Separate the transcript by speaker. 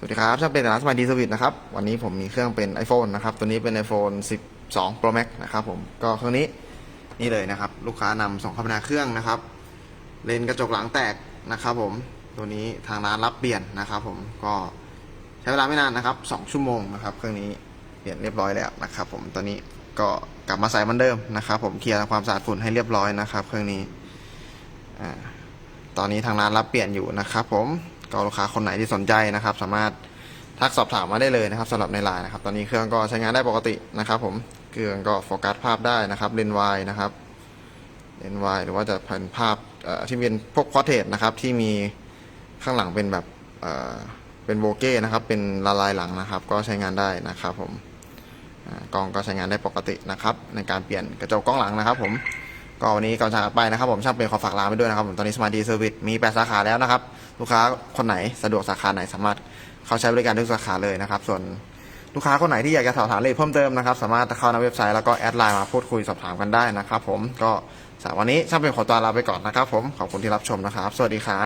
Speaker 1: สวัสดีครับช่างเป็นร้านสมัยดีสวิตนะครับ วันนี้ผมมีเครื่องเป็น iPhone นะครับ ตัวนี้เป็น iPhone 12 Pro Max นะครับผม ก็เครื่องนี้นี่เลยนะครับ ลูกค้านำส่งเข้าไปในเครื่องนะครับ เลนกระจกหลังแตกนะครับผม ตัวนี้ทางร้านรับเปลี่ยนนะครับผม ก็ใช้เวลาไม่นานนะครับ 2 ชั่วโมงนะครับ เครื่องนี้เปลี่ยนเรียบร้อยแล้วนะครับ ผมตอนนี้ก็กลับมาใส่เหมือนเดิมนะครับ ผม เคลียร์ทำความสะอาดฝุ่นให้เรียบร้อยนะครับ เครื่องนี้ อ่า ตอนนี้ทางร้านรับเปลี่ยนอยู่นะครับ ผม ก็ลูกค้าคนไหนที่สนใจนะครับ สามารถทักสอบถามมาได้เลยนะครับสำหรับในไลน์นะครับ ตอนนี้เครื่องก็ใช้งานได้ปกตินะครับผมเครื่องก็โฟกัสภาพได้นะครับเลนส์วายนะครับเลนส์วายหรือว่าจะเป็นภาพที่เป็นพวกพอร์เทรตนะครับที่มีข้างหลังเป็นแบบเเป็นโบเก้นะครับ เป็นละลายหลังนะครับ ก็ใช้งานได้นะครับผมกล้องก็ใช้งานได้ปกตินะครับ ในการเปลี่ยนกระจกกล้องหลังนะครับ ผมก็วันนี้ก่อนจากไปนะครับ ผมช่างเป็นขอฝากร้านไปด้วยนะครับผมตอนนี้สมาร์ทดีเซอร์วิสมี 8 สาขาแล้วนะครับ ลูกค้าคนไหนสะดวกสาขาไหนสามารถเข้าใช้บริการทุกสาขาเลยนะครับ ส่วนลูกค้าคนไหนที่อยากจะสอบถามรายละเอียดเพิ่มเติมนะครับ สามารถเข้าในเว็บไซต์แล้วก็แอดไลน์มาพูดคุยสอบถามกันได้นะครับ ผมก็สำหรับวันนี้ช่างเป็นขอตัวลาไปก่อนนะครับ ผมขอบคุณที่รับชมนะครับ สวัสดีครับ